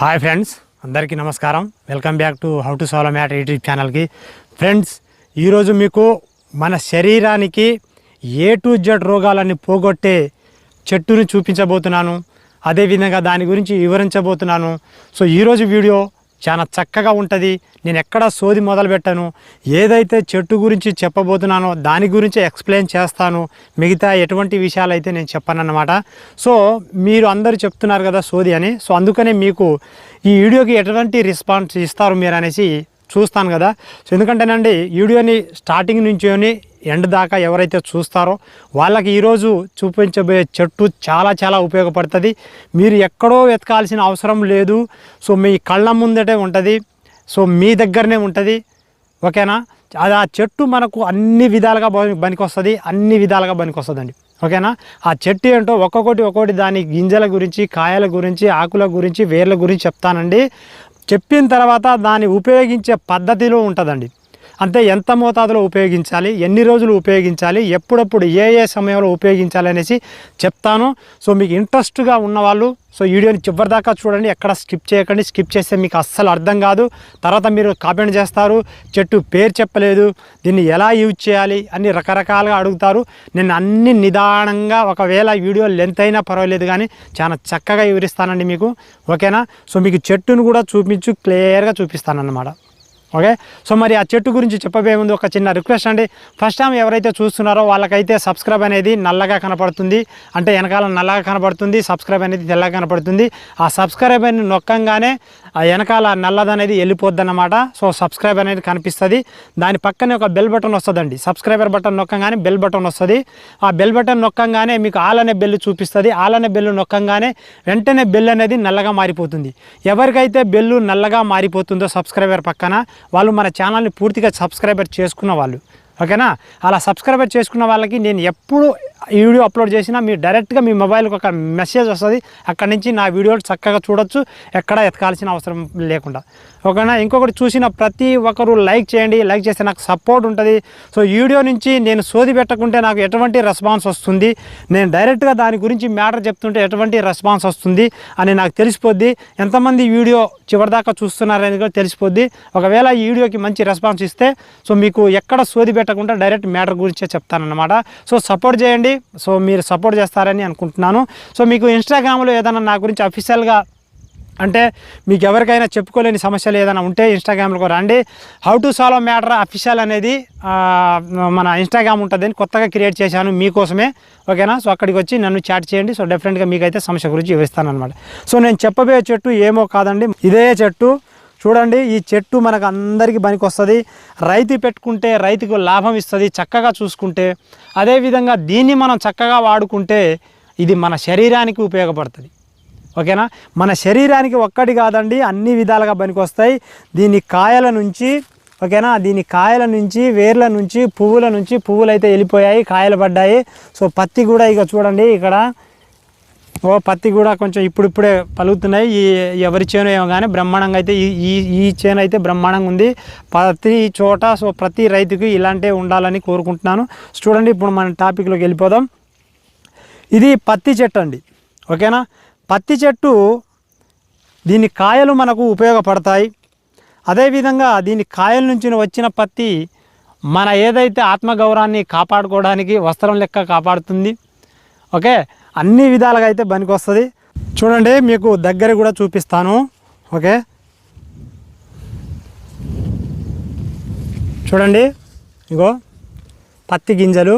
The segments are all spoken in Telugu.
హాయ్ ఫ్రెండ్స్ అందరికీ నమస్కారం. Welcome back to how to solve matter YouTube ఛానల్కి ఫ్రెండ్స్ ఈరోజు మీకు మన శరీరానికి ఏ టు జెడ్ రోగాలని పోగొట్టే చెట్టుని చూపించబోతున్నాను. అదేవిధంగా దాని గురించి వివరించబోతున్నాను. సో ఈరోజు వీడియో చాలా చక్కగా ఉంటుంది. నేను ఎక్కడ సోది మొదలు పెట్టాను ఏదైతే చెట్టు గురించి చెప్పబోతున్నానో దాని గురించి ఎక్స్ప్లెయిన్ చేస్తాను. మిగతా ఎటువంటి విషయాలు అయితే నేను చెప్పనన్నమాట. సో మీరు అందరూ చెప్తున్నారు కదా సోది అని. సో అందుకనే మీకు ఈ వీడియోకి ఎటువంటి రెస్పాన్స్ ఇస్తారు మీరు అనేసి చూస్తాను కదా. సో ఎందుకంటేనండి వీడియోని స్టార్టింగ్ నుంచి ఎండ్ దాకా ఎవరైతే చూస్తారో వాళ్ళకి ఈరోజు చూపించబోయే చెట్టు చాలా చాలా ఉపయోగపడుతుంది. మీరు ఎక్కడో వెతకాల్సిన అవసరం లేదు. సో మీ కళ్ళ ముందటే ఉంటుంది. సో మీ దగ్గరనే ఉంటుంది. ఓకేనా? అది ఆ చెట్టు మనకు అన్ని విధాలుగా బనికి వస్తుంది అన్ని విధాలుగా బనికి ఓకేనా? ఆ చెట్టు ఏంటో ఒక్కొక్కటి ఒక్కొక్కటి దాని గింజల గురించి కాయల గురించి ఆకుల గురించి వేర్ల గురించి చెప్తానండి. చెప్పిన తర్వాత దాన్ని ఉపయోగించే పద్ధతిలో ఉంటుందండి. అంటే ఎంత మోతాదులో ఉపయోగించాలి ఎన్ని రోజులు ఉపయోగించాలి ఎప్పుడప్పుడు ఏ ఏ సమయంలో ఉపయోగించాలి అనేసి చెప్తాను. సో మీకు ఇంట్రెస్ట్గా ఉన్నవాళ్ళు సో వీడియోని చివరిదాకా చూడండి ఎక్కడ స్కిప్ చేయకండి. స్కిప్ చేస్తే మీకు అస్సలు అర్థం కాదు. తర్వాత మీరు కామెంట్ చేస్తారు. చెట్టు పేరు చెప్పలేదు. దీన్ని ఎలా యూజ్ చేయాలి? అన్ని రకరకాలుగా అడుగుతారు. నేను అన్ని నిదానంగా ఒకవేళ వీడియో లెంత్ అయినా పర్వాలేదు కానీ చాలా చక్కగా వివరిస్తానండి మీకు. ఓకేనా? సో మీకు చెట్టును కూడా చూపించు క్లియర్గా చూపిస్తానన్నమాట. ఓకే? సో మరి ఆ చెట్టు గురించి చెప్పబోయే ముందు ఒక చిన్న రిక్వెస్ట్ అండి. ఫస్ట్ టైం ఎవరైతే చూస్తున్నారో వాళ్ళకైతే సబ్స్క్రైబ్ అనేది నల్లగా కనపడుతుంది. అంటే వెనకాల నల్లగా కనపడుతుంది సబ్స్క్రైబ్ అనేది తెల్లగా కనపడుతుంది. ఆ సబ్స్క్రైబ్ అని నొక్కంగానే ఆ వెనకాల నల్లది అనేది వెళ్ళిపోద్ది అన్నమాట సో సబ్స్క్రైబ్ అనేది కనిపిస్తుంది. దాని పక్కనే ఒక బెల్ బటన్ వస్తుందండి. సబ్స్క్రైబర్ బటన్ నొక్కంగానే బెల్ బటన్ వస్తుంది. ఆ బెల్ బటన్ నొక్కంగానే మీకు ఆల్ అనే బెల్ చూపిస్తుంది. ఆల్ అనే బెల్ నొక్కంగానే వెంటనే బెల్ అనేది నల్లగా మారిపోతుంది. ఎవరికైతే బెల్లు నల్లగా మారిపోతుందో సబ్స్క్రైబర్ పక్కన వాళ్ళు మన ఛానల్ని పూర్తిగా సబ్స్క్రైబర్ చేసుకున్న వాళ్ళు. ఓకేనా? అలా సబ్స్క్రైబర్ చేసుకున్న వాళ్ళకి నేను ఎప్పుడు ఈ వీడియో అప్లోడ్ చేసినా మీరు డైరెక్ట్గా మీ మొబైల్కి ఒక మెసేజ్ వస్తుంది. అక్కడి నుంచి నా వీడియో చక్కగా చూడొచ్చు. ఎక్కడ ఎతకాల్సిన అవసరం లేకుండా. ఓకేనా? ఇంకొకటి చూసిన ప్రతి ఒక్కరు లైక్ చేయండి. లైక్ చేస్తే నాకు సపోర్ట్ ఉంటుంది. సో వీడియో నుంచి నేను సోది పెట్టకుంటే నాకు ఎటువంటి రెస్పాన్స్ వస్తుంది? నేను డైరెక్ట్గా దాని గురించి మ్యాటర్ చెప్తుంటే ఎటువంటి రెస్పాన్స్ వస్తుంది అని నాకు తెలిసిపోద్ది. ఎంతమంది వీడియో చివరిదాకా చూస్తున్నారని కూడా తెలిసిపోద్ది. ఒకవేళ ఈ వీడియోకి మంచి రెస్పాన్స్ ఇస్తే సో మీకు ఎక్కడ సోది పెట్టకుండా డైరెక్ట్ మ్యాటర్ గురించే చెప్తానన్నమాట. సో సపోర్ట్ చేయండి. సో మీరు సపోర్ట్ చేస్తారని అనుకుంటున్నాను. సో మీకు ఇన్స్టాగ్రామ్లో ఏదైనా నా గురించి అఫీషియల్గా అంటే మీకు ఎవరికైనా చెప్పుకోలేని సమస్యలు ఏదైనా ఉంటే ఇన్స్టాగ్రామ్లో రండి. How to solve matter official అనేది మన ఇన్స్టాగ్రామ్ ఉంటుందని కొత్తగా క్రియేట్ చేశాను మీకోసమే. ఓకేనా? సో అక్కడికి వచ్చి నన్ను చాట్ చేయండి. సో డెఫినెట్గా మీకైతే సమస్య గురించి వివరిస్తాను అనమాట సో నేను చెప్పబోయే చెట్టు ఏమో కాదండి. ఇదే చెట్టు. చూడండి ఈ చెట్టు మనకు అందరికీ పనికి వస్తుంది రైతు పెట్టుకుంటే రైతుకు లాభం ఇస్తుంది చక్కగా చూసుకుంటే. అదేవిధంగా దీన్ని మనం చక్కగా వాడుకుంటే ఇది మన శరీరానికి ఉపయోగపడుతుంది. ఓకేనా? మన శరీరానికి ఒక్కటి కాదండి అన్ని విధాలుగా పనికొస్తాయి. దీని కాయల నుంచి ఓకేనా? దీని కాయల నుంచి వేర్ల నుంచి పువ్వుల నుంచి పువ్వులు అయితే వెళ్ళిపోయాయి కాయలు పడ్డాయి. సో పత్తి కూడా ఇక చూడండి ఇక్కడ ఓ పత్తి కూడా కొంచెం ఇప్పుడిప్పుడే పలుకుతున్నాయి. ఈ ఎవరి చేను ఏమో కానీ బ్రహ్మాండంగా అయితే ఈ ఈ ఈ చేను అయితే బ్రహ్మాండంగా ఉంది. ప్రతి చోట సో ప్రతి రైతుకి ఇలాంటివి ఉండాలని కోరుకుంటున్నాను. చూడండి ఇప్పుడు మన టాపిక్లోకి వెళ్ళిపోదాం. ఇది పత్తి చెట్టు అండి. ఓకేనా పత్తి చెట్టు దీని కాయలు మనకు ఉపయోగపడతాయి. అదేవిధంగా దీని కాయల నుంచి వచ్చిన పత్తి మన ఏదైతే ఆత్మగౌరవాన్ని కాపాడుకోవడానికి వస్త్రం లెక్క కాపాడుతుంది. ఓకే అన్ని విధాలుగా అయితే పనికి వస్తుంది. చూడండి మీకు దగ్గర కూడా చూపిస్తాను. ఓకే? చూడండి ఇగో పత్తి గింజలు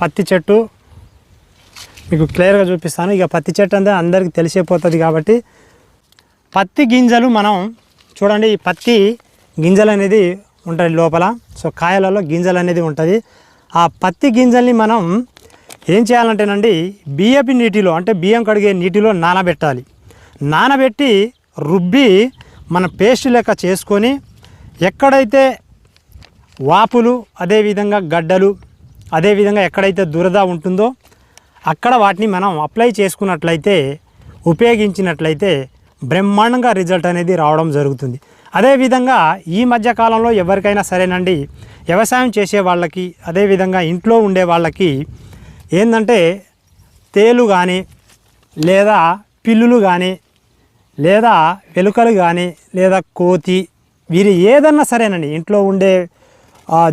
పత్తి చెట్టు. మీకు క్లియర్గా చూపిస్తాను. ఇక పత్తి చెట్టు అంతా అందరికీ తెలిసిపోతుంది కాబట్టి. పత్తి గింజలు మనం చూడండి ఈ పత్తి గింజలు అనేది ఉంటుంది లోపల. సో కాయలలో గింజలు అనేది ఉంటుంది. ఆ పత్తి గింజల్ని మనం ఏం చేయాలంటేనండి బియ్యపు నీటిలో అంటే బియ్యం కడిగే నీటిలో నానబెట్టాలి. నానబెట్టి రుబ్బి మన పేస్ట్ లెక్క చేసుకొని ఎక్కడైతే వాపులు అదేవిధంగా గడ్డలు అదేవిధంగా ఎక్కడైతే దురద ఉంటుందో అక్కడ వాటిని మనం అప్లై చేసుకున్నట్లయితే ఉపయోగించినట్లయితే బ్రహ్మాండంగా రిజల్ట్ అనేది రావడం జరుగుతుంది. అదేవిధంగా ఈ మధ్య కాలంలో ఎవరికైనా సరేనండి వ్యవసాయం చేసే వాళ్ళకి అదేవిధంగా ఇంట్లో ఉండే వాళ్ళకి ఏంటంటే తేలు కానీ లేదా పిల్లులు కానీ లేదా వెలుకలు కానీ లేదా కోతి వీరు ఏదన్నా సరేనండి. ఇంట్లో ఉండే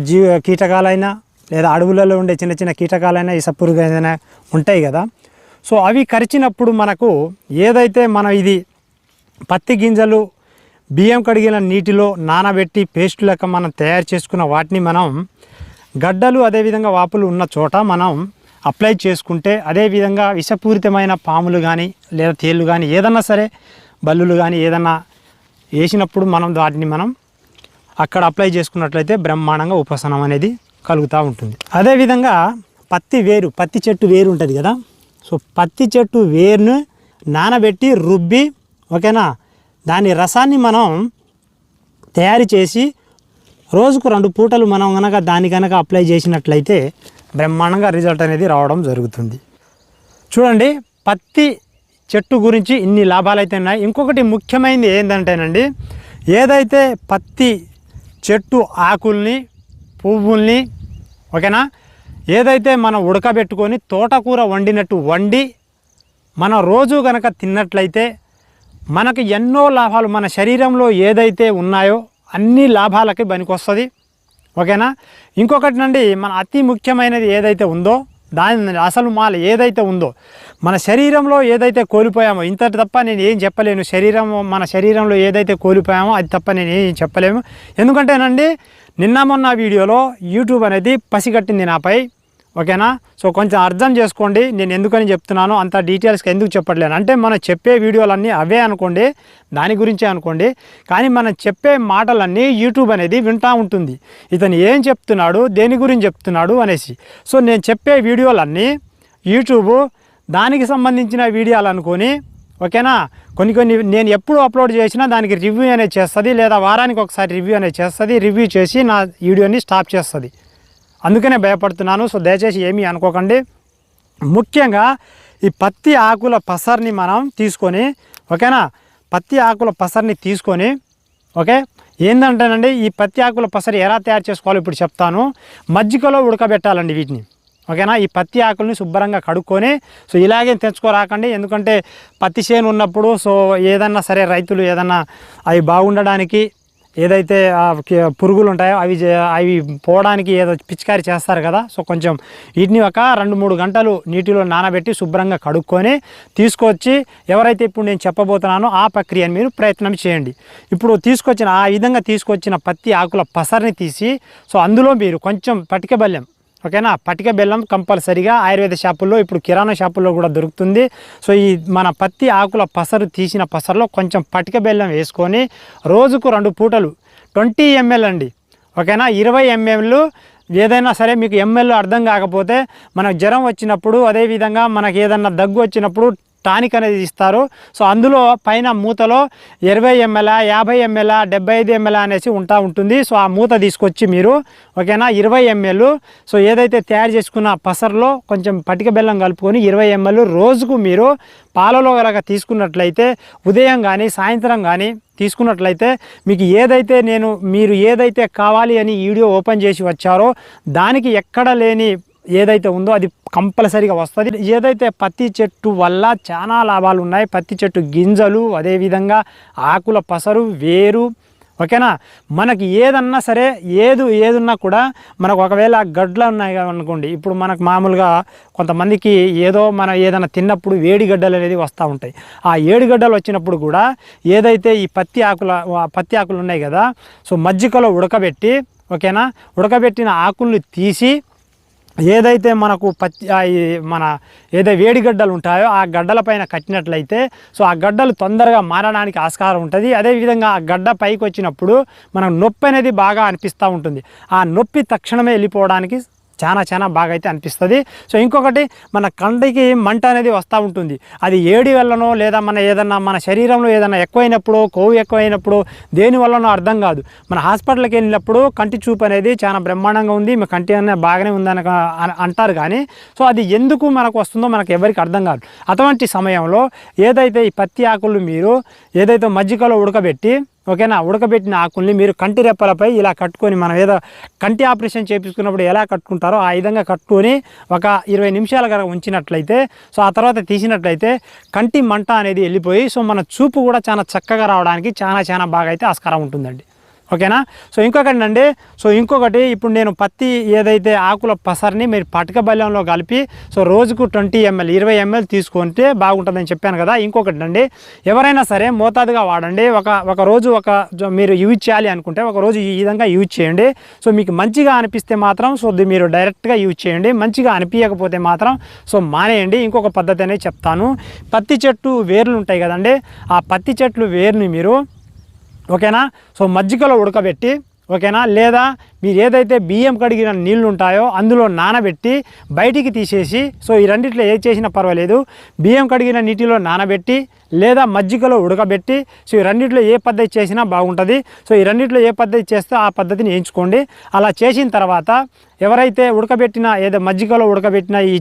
జీవ కీటకాలైనా లేదా అడవులలో ఉండే చిన్న చిన్న కీటకాలైనా ఇసపురుగు ఏదైనా ఉంటాయి కదా. సో అవి కరిచినప్పుడు మనకు ఏదైతే మనం ఇది పత్తి గింజలు బియ్యం కడిగిన నీటిలో నానబెట్టి పేస్ట్ లెక్క మనం తయారు చేసుకున్న వాటిని మనం గడ్డలు అదేవిధంగా వాపులు ఉన్న చోట మనం అప్లై చేసుకుంటే అదేవిధంగా విషపూరితమైన పాములు కానీ లేదా తేళ్ళు కానీ ఏదన్నా సరే బల్లులు కానీ ఏదన్నా వేసినప్పుడు మనం వాటిని మనం అక్కడ అప్లై చేసుకున్నట్లయితే బ్రహ్మాండంగా ఉపశనం అనేది కలుగుతూ ఉంటుంది. అదేవిధంగా పత్తి వేరు పత్తి చెట్టు వేరు ఉంటుంది కదా. సో పత్తి చెట్టు వేరును నానబెట్టి రుబ్బి ఓకేనా దాని రసాన్ని మనం తయారు చేసి రోజుకు రెండు పూటలు మనం కనుక దాని కనుక అప్లై చేసినట్లయితే బ్రహ్మాండంగా రిజల్ట్ అనేది రావడం జరుగుతుంది. చూడండి పత్తి చెట్టు గురించి ఇన్ని లాభాలు అయితే ఉన్నాయి. ఇంకొకటి ముఖ్యమైనది ఏంటంటేనండి ఏదైతే పత్తి చెట్టు ఆకుల్ని పువ్వుల్ని ఓకేనా? ఏదైతే మనం ఉడకబెట్టుకొని తోటకూర వండినట్టు వండి మనం రోజు గనక తిన్నట్లయితే మనకు ఎన్నో లాభాలు మన శరీరంలో ఏదైతే ఉన్నాయో అన్ని లాభాలకి పనికొస్తుంది. ఓకేనా? ఇంకొకటి నుండి మన అతి ముఖ్యమైనది ఏదైతే ఉందో దాని అసలు మాల ఏదైతే ఉందో మన శరీరంలో ఏదైతే కోల్పోయామో ఇంత తప్ప నేను ఏం చెప్పలేను. శరీరం మన శరీరంలో ఏదైతే కోల్పోయామో అది తప్ప నేను ఏం చెప్పలేము. ఎందుకంటేనండి నిన్న మొన్న వీడియోలో యూట్యూబ్ అనేది పసిగట్టింది నాపై. ఓకేనా? సో కొంచెం అర్థం చేసుకోండి. నేను ఎందుకని చెప్తున్నాను అంత డీటెయిల్స్కి ఎందుకు చెప్పట్లేను. అంటే మనం చెప్పే వీడియోలన్నీ అవే అనుకోండి దాని గురించే అనుకోండి. కానీ మనం చెప్పే మాటలన్నీ యూట్యూబ్ అనేది వింటూ ఉంటుంది. ఇతను ఏం చెప్తున్నాడు దేని గురించి చెప్తున్నాడు అనేసి. సో నేను చెప్పే వీడియోలన్నీ యూట్యూబ్ దానికి సంబంధించిన వీడియోలు అనుకొని ఓకేనా? కొన్ని కొన్ని నేను ఎప్పుడు అప్లోడ్ చేసినా దానికి రివ్యూ అనేది చేస్తుంది లేదా వారానికి ఒకసారి రివ్యూ అనేది చేస్తుంది రివ్యూ చేసి నా వీడియోని స్టాప్ చేస్తుంది. అందుకనే భయపడుతున్నాను. సో దయచేసి ఏమీ అనుకోకండి. ముఖ్యంగా ఈ పత్తి ఆకుల పసర్ని మనం తీసుకొని ఓకేనా? పత్తి ఆకుల పసర్ని తీసుకొని ఓకే? ఏంటంటేనండి ఈ పత్తి ఆకుల పసరి ఎలా తయారు చేసుకోవాలో ఇప్పుడు చెప్తాను. మజ్జిగలో ఉడకబెట్టాలండి వీటిని ఓకేనా? ఈ పత్తి ఆకుల్ని శుభ్రంగా కడుక్కొని సో ఇలాగే తెచ్చుకోరాకండి. ఎందుకంటే పత్తి చేను ఉన్నప్పుడు సో ఏదన్నా సరే రైతులు ఏదన్నా అవి బాగుండడానికి ఏదైతే పురుగులు ఉంటాయో అవి అవి పోవడానికి ఏదో పిచికారి చేస్తారు కదా సో కొంచెం వీటిని ఒక రెండు మూడు గంటలు నీటిలో నానబెట్టి శుభ్రంగా కడుక్కొని తీసుకొచ్చి ఎవరైతే ఇప్పుడు నేను చెప్పబోతున్నానో ఆ ప్రక్రియను మీరు ప్రయత్నం చేయండి. ఇప్పుడు తీసుకొచ్చిన ఆ విధంగా తీసుకొచ్చిన పత్తి ఆకుల పసరిని తీసి సో అందులో మీరు కొంచెం పటిక బెల్లం ఓకేనా? పటిక బెల్లం కంపల్సరిగా ఆయుర్వేద షాపుల్లో ఇప్పుడు కిరాణా షాపుల్లో కూడా దొరుకుతుంది. సో ఈ మన పత్తి ఆకుల పసరు తీసిన పసరులో కొంచెం పటిక బెల్లం వేసుకొని రోజుకు రెండు పూటలు ట్వంటీ ఎంఎల్ అండి. ఓకేనా? ఇరవై ఎంఎల్ ఏదైనా సరే మీకు ఎంఎల్ అర్థం కాకపోతే మనకు జ్వరం వచ్చినప్పుడు అదేవిధంగా మనకి ఏదన్నా దగ్గు వచ్చినప్పుడు టానిక్ అనేది ఇస్తారు. సో అందులో పైన మూతలో ఇరవై ఎంఎల్ యాభై ఎంఎల్ డెబ్బై ఐదు ఎంఎల్ అనేసి ఉంటా ఉంటుంది. సో ఆ మూత తీసుకొచ్చి మీరు ఓకేనా ఇరవై ఎంఎల్. సో ఏదైతే తయారు చేసుకున్న పసర్లో కొంచెం పటిక బెల్లం కలుపుకొని ఇరవై ఎంఎల్ రోజుకు మీరు పాలలో కనుక తీసుకున్నట్లయితే ఉదయం కానీ సాయంత్రం కానీ తీసుకున్నట్లయితే మీకు ఏదైతే నేను మీరు ఏదైతే కావాలి అని వీడియో ఓపెన్ చేసి వచ్చారో దానికి ఎక్కడ లేని ఏదైతే ఉందో అది కంపల్సరీగా వస్తుంది. ఏదైతే పత్తి చెట్టు వల్ల చాలా లాభాలు ఉన్నాయి. పత్తి చెట్టు గింజలు అదేవిధంగా ఆకుల పసరు వేరు ఓకేనా? మనకి ఏదన్నా సరే ఏదు ఏదున్నా కూడా మనకు ఒకవేళ గడ్డలు ఉన్నాయి అనుకోండి. ఇప్పుడు మనకు మామూలుగా కొంతమందికి ఏదో మనం ఏదైనా తిన్నప్పుడు వేడి గడ్డలు అనేది వస్తూ ఉంటాయి. ఆ ఏడు గడ్డలు వచ్చినప్పుడు కూడా ఏదైతే ఈ పత్తి ఆకుల పత్తి ఆకులు ఉన్నాయి కదా సో మజ్జిగలో ఉడకబెట్టి ఓకేనా? ఉడకబెట్టిన ఆకుల్ని తీసి ఏదైతే మనకు పచ్చి మన ఏదైతే వేడి గడ్డలు ఉంటాయో ఆ గడ్డలపైన కట్టినట్లయితే సో ఆ గడ్డలు తొందరగా మారడానికి ఆస్కారం ఉంటుంది. అదేవిధంగా ఆ గడ్డ పైకి వచ్చినప్పుడు మనకు నొప్పి అనేది బాగా అనిపిస్తూ ఉంటుంది. ఆ నొప్పి తక్షణమే వెళ్ళిపోవడానికి చాలా చాలా బాగా అయితే అనిపిస్తుంది. సో ఇంకొకటి మన కంటికి మంట అనేది వస్తూ ఉంటుంది. అది ఏడి వల్లనో లేదా మన ఏదన్నా మన శరీరంలో ఏదైనా ఎక్కువైనప్పుడు కొవ్వు ఎక్కువైనప్పుడు దేని వల్లనో అర్థం కాదు. మన హాస్పిటల్కి వెళ్ళినప్పుడు కంటి చూపు అనేది చాలా బ్రహ్మాండంగా ఉంది. మీ కంటి అనేది బాగానే ఉందని అంటారు కానీ సో అది ఎందుకు మనకు వస్తుందో మనకు ఎవరికి అర్థం కాదు. అటువంటి సమయంలో ఏదైతే ఈ పత్తి ఆకులు మీరు ఏదైతే మజ్జిగలో ఉడకబెట్టి ఓకేనా? ఉడకబెట్టిన ఆకుల్ని మీరు కంటి రెప్పలపై ఇలా కట్టుకొని మనం ఏదో కంటి ఆపరేషన్ చేపించుకున్నప్పుడు ఎలా కట్టుకుంటారో ఆ విధంగా కట్టుకొని ఒక ఇరవై నిమిషాల కనుక ఉంచినట్లయితే సో ఆ తర్వాత తీసినట్లయితే కంటి మంట అనేది వెళ్ళిపోయి సో మన చూపు కూడా చాలా చక్కగా రావడానికి చాలా చాలా బాగా అయితే ఆస్కారం ఉంటుందండి. ఓకేనా? సో ఇంకొకటి అండి సో ఇంకొకటి ఇప్పుడు నేను పత్తి ఏదైతే ఆకుల పసరిని మీరు పటక బెల్లంలో కలిపి సో రోజుకు ట్వంటీ ఎంఎల్ ఇరవై ఎంఎల్ తీసుకుంటే బాగుంటుందని చెప్పాను కదా. ఇంకొకటి అండి ఎవరైనా సరే మోతాదుగా వాడండి. ఒక ఒక రోజు ఒక మీరు యూజ్ చేయాలి అనుకుంటే ఒక రోజు ఈ విధంగా యూజ్ చేయండి. సో మీకు మంచిగా అనిపిస్తే మాత్రం సో మీరు డైరెక్ట్గా యూజ్ చేయండి. మంచిగా అనిపించకపోతే మాత్రం సో మానేయండి. ఇంకొక పద్ధతి అనేది చెప్తాను. పత్తి చెట్టు వేర్లు ఉంటాయి కదండి ఆ పత్తి చెట్లు వేరుని మీరు ఓకేనా? సో మజ్జిగలో ఉడకబెట్టి ఓకేనా? లేదా మీరు ఏదైతే బియ్యం కడిగిన నీళ్ళు ఉంటాయో అందులో నానబెట్టి బయటికి తీసేసి సో ఈ రెండిట్లో ఏది చేసినా పర్వాలేదు. బియ్యం కడిగిన నీటిలో నానబెట్టి లేదా మజ్జిగలో ఉడకబెట్టి సో ఈ రెండిట్లో ఏ పద్ధతి చేసినా బాగుంటుంది. సో ఈ రెండిట్లో ఏ పద్ధతి చేస్తే ఆ పద్ధతిని ఎంచుకోండి. అలా చేసిన తర్వాత ఎవరైతే ఉడకబెట్టిన ఏదో మజ్జిగలో ఉడకబెట్టిన ఈ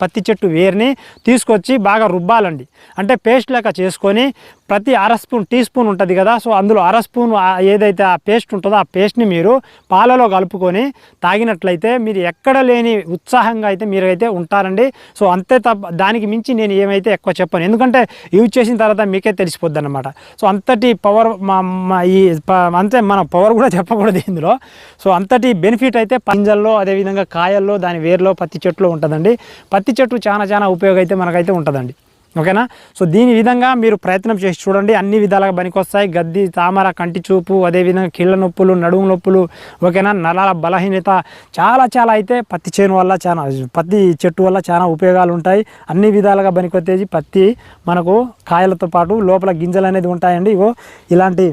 పత్తి చెట్టు వేరుని తీసుకొచ్చి బాగా రుబ్బాలండి. అంటే పేస్ట్ లెక్క చేసుకొని ప్రతి అర స్పూన్ టీ స్పూన్ ఉంటుంది కదా సో అందులో అర స్పూన్ ఏదైతే ఆ పేస్ట్ ఉంటుందో ఆ పేస్ట్ని మీరు పాలలో కలుపుకొని తాగినట్లయితే మీరు ఎక్కడ లేని ఉత్సాహంగా అయితే మీరైతే ఉంటారండి. సో అంతే తప్ప దానికి మించి నేను ఏమైతే ఎక్కువ చెప్పాను. ఎందుకంటే యూజ్ చేసి చేసిన తర్వాత మీకే తెలిసిపోద్ది అనమాట సో అంతటి పవర్ మా ఈ అంతే మన పవర్ కూడా చెప్పకూడదు ఇందులో. సో అంతటి బెనిఫిట్ అయితే పంజల్లో అదేవిధంగా కాయల్లో దాని వేర్లో పత్తి చెట్టులో ఉంటుందండి. పత్తి చెట్టు చాలా చాలా ఉపయోగం అయితే మనకైతే ఉంటుందండి. ఓకేనా? సో దీని విధంగా మీరు ప్రయత్నం చేసి చూడండి. అన్ని విధాలుగా పనికొస్తాయి. గద్ది తామర కంటి చూపు అదేవిధంగా కీళ్ళ నొప్పులు నడుము నొప్పులు ఓకేనా? నరాల బలహీనత చాలా చాలా అయితే పత్తి చేను వల్ల చాలా పత్తి చెట్టు వల్ల చాలా ఉపయోగాలు ఉంటాయి. అన్ని విధాలుగా పనికొచ్చేసి పత్తి మనకు కాయలతో పాటు లోపల గింజలు అనేది ఉంటాయండి. ఇగో ఇలాంటి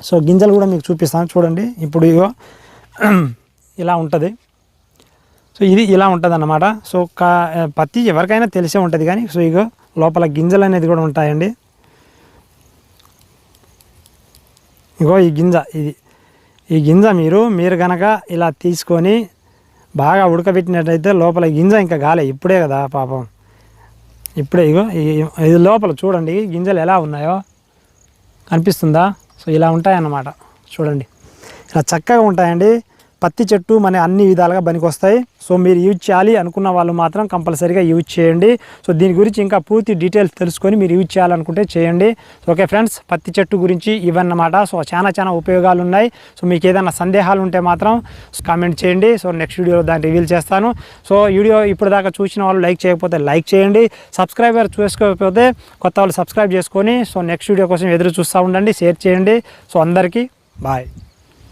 సో గింజలు కూడా మీకు చూపిస్తాను. చూడండి. ఇప్పుడు ఇగో ఇలా ఉంటుంది. సో ఇది ఇలా ఉంటుంది అన్నమాట సో కా పత్తి ఎవరికైనా తెలిసే ఉంటుంది కానీ సో ఇగో లోపల గింజలు అనేది కూడా ఉంటాయండి. ఇగో ఈ గింజ ఇది. ఈ గింజ మీరు మీరు కనుక ఇలా తీసుకొని బాగా ఉడకబెట్టినట్టయితే లోపల గింజ ఇంకా గాలే. ఇప్పుడే కదా పాపం. ఇప్పుడే ఇగో ఈ- ఇది లోపల చూడండి గింజలు ఎలా ఉన్నాయో. కనిపిస్తుందా? సో ఇలా ఉంటాయన్నమాట. చూడండి. ఇలా చక్కగా ఉంటాయండి. పత్తి చెట్టు మన అన్ని విధాలుగా పనికొస్తాయి. సో మీరు యూజ్ చేయాలి అనుకున్న వాళ్ళు మాత్రం కంపల్సరీగా యూజ్ చేయండి. సో దీని గురించి ఇంకా పూర్తి డీటెయిల్స్ తెలుసుకొని మీరు యూజ్ చేయాలనుకుంటే చేయండి. సో ఓకే ఫ్రెండ్స్ పత్తి చెట్టు గురించి ఇవన్నమాట. సో చాలా చాలా ఉపయోగాలు ఉన్నాయి సో మీకు ఏదైనా సందేహాలు ఉంటే మాత్రం కామెంట్ చేయండి. సో నెక్స్ట్ వీడియోలో దాన్ని రివీల్ చేస్తాను. సో వీడియో ఇప్పుడు దాకా చూసిన వాళ్ళు లైక్ చేయకపోతే లైక్ చేయండి. సబ్స్క్రైబర్ చేసుకోకపోతే కొత్త వాళ్ళు సబ్స్క్రైబ్ చేసుకొని సో నెక్స్ట్ వీడియో కోసం ఎదురు చూస్తూ ఉండండి. షేర్ చేయండి. సో అందరికీ బాయ్